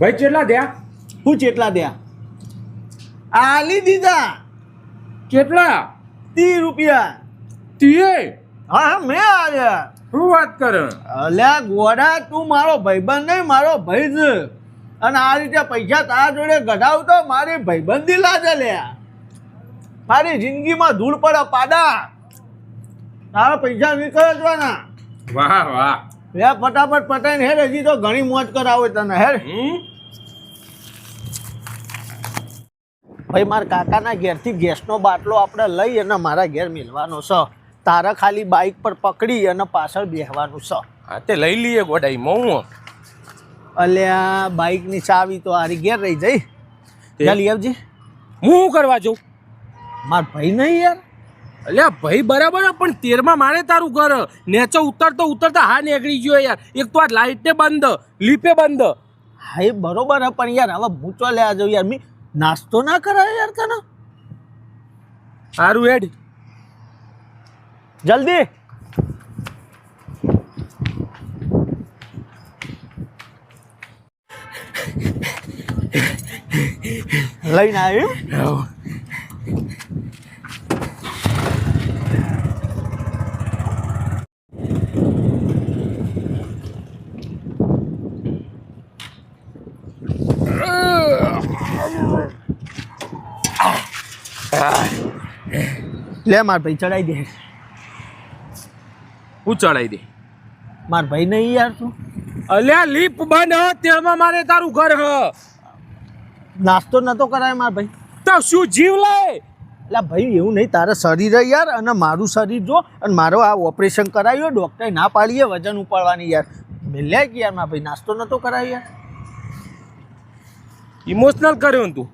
ભાઈ કેટલા દ્યા હું કેટલા દ્યા આલી દીધા. કેટલા? ત્રીસ રૂપિયા. તીએ હા મેં આલ્યા. શું વાત કરે? અલ્યા ગોડા તું મારો ભાઈબંધ નહીં મારો ભાઈ જ. અને આ રીતે પૈસા તારા જોડે ગઢાવતો મારી ભાઈબંધી લાગે લ્યા મારી જિંદગીમાં ધૂળ પડે પાડા. તારા પૈસા નીકળવાના વાહ વાહ. લે ફટાફટ પટાઈને હેર હજી તો ઘણી મોજ કરાવે તને હેર ભાઈ મારા કાકાના ઘેરથી ગેસનો બાટલો આપણે લઈ અને મારા ઘેર મેળવાનો છે તારા ખાલી બાઇક પર પકડી અને પાછળ બેસવાનું છે હા તે લઈ લઈએ ગોડાઈ હું. અલ્યા બાઇકની ચાવી તો આરી ઘેર રહી જઈ. ચાલી આવજે. હું શું કરવા જાઉં? મારા ભાઈ નહીં યાર. અલ્યા ભાઈ બરાબર પણ તેરમાં મારે તારું ઘર. નેચો ઉતરતો ઉતરતા હા નીકળી ગયો યાર. એક તો આ લાઇટે બંધ લીપે બંધ. હા એ બરોબર હે પણ યાર હવે ભૂચો લેવા જાઉં યાર? મી નાસ્તો ના કરાય યાર તને? સારું એડ જલ્દી. લઈને આવ્યું? લે માર ભાઈ ચડાઈ દે. હું ચડાઈ દે? માર ભાઈ નહીં યાર તું. અલ્યા લીપ બંધ હ તેમાં મારે તારું ઘર હ. નાસ્તો નતો કરાય માર ભાઈ. તો શું જીવ લે? એટલે ભાઈ એવું નહીં તારા શરીર યાર અને મારું શરીર જો અને મારો આ ઓપરેશન કરાવ્યો ડૉક્ટરે ના પાડીએ વજન ઉપાડવાની યાર. મેલ્યા કે યાર માર ભાઈ નાસ્તો નતો કરાયો યાર. ઇમોશનલ કર્યો તું.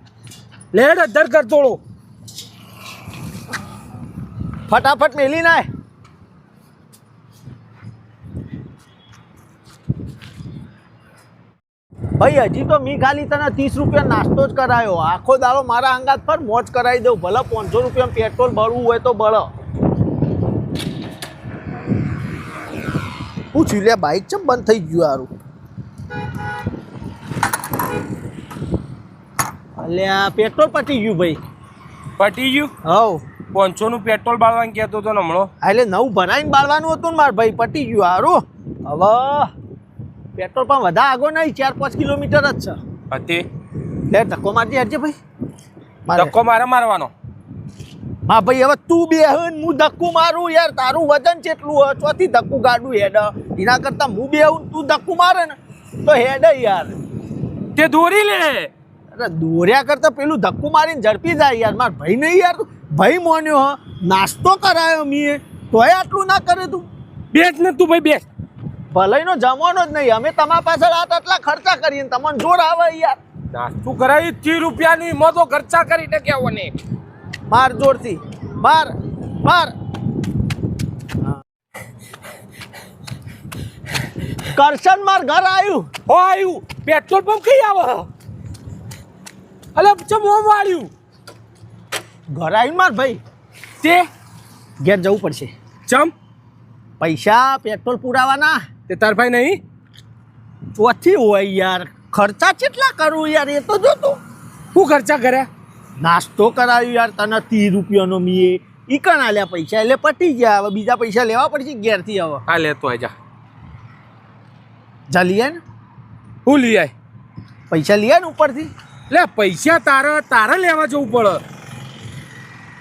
લેડ અધર કર થોડો ફટાફટ મેલી નાય. ભાઈ હજી તો મી ખાલી તને ત્રીસ રૂપિયા નાસ્તો જ કરાયો. આખો દાડો મારા અંગાત પર મોજ કરાવી દઉં. ભલે પાંચસો રૂપિયા પેટ્રોલ ભરવું હોય તો ભલે. પૂછ્યું લે બાઇક ચમ બંધ થઈ ગયું હારું? અલ્યા પેટ્રોલ પટી ગયું ભાઈ. પટી ગયું? હવ. પાંચસો નું પેટ્રોલ બાળવાનું કહેતો હતો હમણાં. એટલે નવું ભરાઈને બાળવાનું હતું ને મારા ભાઈ પટી ગયું સારું હવે પેટ્રોલ પંપ વધારે આગો નહીં ચાર પાંચ કિલોમીટર જ છે. હતી લે ધક્કો મારજે હરજે ભાઈ. મારે. ધક્કો મારે મારવાનો. હા ભાઈ હવે તું બે હું ધક્કું મારું યાર તારું વજન કેટલું હોય ચોથી ધક્કું ગાડું હેડ. એના કરતાં હું બે તું ધક્કું મારે ને તો હેડ યાર. તે દોરી લે. અરે દોર્યા કરતાં પેલું ધક્કું મારીને ઝડપી જાય યાર માર ભાઈ નહીં યાર ભાઈ મોન્યો હ નાસ્તો કરાયો મીએ તોય આટલું ના કરે તું. બેસ ને તું ભાઈ બેસ. ભલાઈનો જમવાનો જ નહીં અમે તમારા પાછળ આ આટલા ખર્ચા કરીએ ને તમને જોર આવે યાર. નાસ્તું કરાવી ત્રીસ રૂપિયાની મોતો ખર્ચા કરીને કેવો ને માર જોરથી માર માર કરશન માર ઘર આવ્યું હો આવ્યું પેટ્રોલ પંપ કઈ આવે? અલે ચમ ઓમ વાળ્યું? ઘર આવીને માર ભાઈ. તે? ઘેર જવું પડશે. ચમ? પૈસા પેટ્રોલ પુરાવાના. તે તાર ભાઈ નહીં? ચોથી હોય યાર. ખર્ચા કેટલા કરું યાર એ તો જો તું શું ખર્ચા કર્યા? નાસ્તો કરાવ્યો યાર તને ત્રીસ રૂપિયાનો મીએ. ઈ કણ આલ્યા પૈસા? એટલે પટી ગયા. હવે બીજા પૈસા લેવા પડશે ઘેરથી હવે. હા લેતો આજા જા. લઈએ ને. હું લઈ આય. પૈસા લઈએ ને ઉપરથી. લે પૈસા તારા તારે લેવા જવું પડે.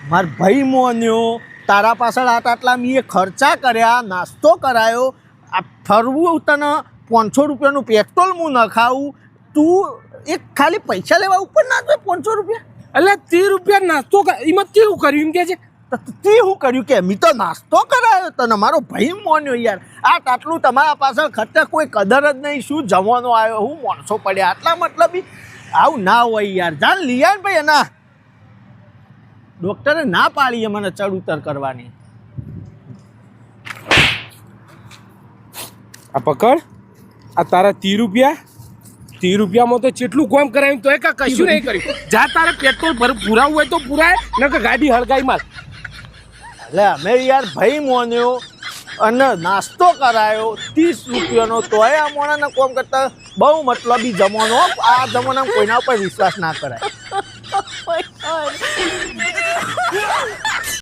માર ભાઈ મોન્યો તારા પાછળ આટ આટલા મેં ખર્ચા કર્યા નાસ્તો કરાયો આ ફરવું તને પાંચસો રૂપિયાનું પેટ્રોલ હું નખાવું તું એક ખાલી પૈસા લેવા ઉપર ના જોઈએ પાંચસો રૂપિયા? એટલે ત્રીસ રૂપિયા નાસ્તો એમાં કેવું કર્યું એમ કે છે? તે શું કર્યું કે મી તો નાસ્તો કરાયો તને મારો ભાઈ મોન્યો યાર. આ આટલું તમારા પાછળ ખર્ચા કોઈ કદર જ નહીં શું જવાનો આવ્યો હું માણસો પડ્યા આટલા મતલબ આવું ના હોય યાર. જાણ લિયાન ને ભાઈ એના ડૉક્ટરે ના પાડી મને ચડ ઉતર કરવાની. આ પકડ. આ તારા ત્રીસ રૂપિયા. તી રૂપિયામાં તો જેટલું કોમ કરાયું તો એક કશું નહીં કર્યું. જા તારે પેટ્રોલ ભર પુરાવું હોય તો પુરાય નકર ગાડી હળગાઈ માર. એટલે અમે યાર ભાઈ મોન્યો અને નાસ્તો કરાયો ત્રીસ રૂપિયાનો તોય આ મોણાને કોમ કરતા બહુ મતલબી જમાનો આ જમાનામાં કોઈના ઉપર વિશ્વાસ ના કરાય.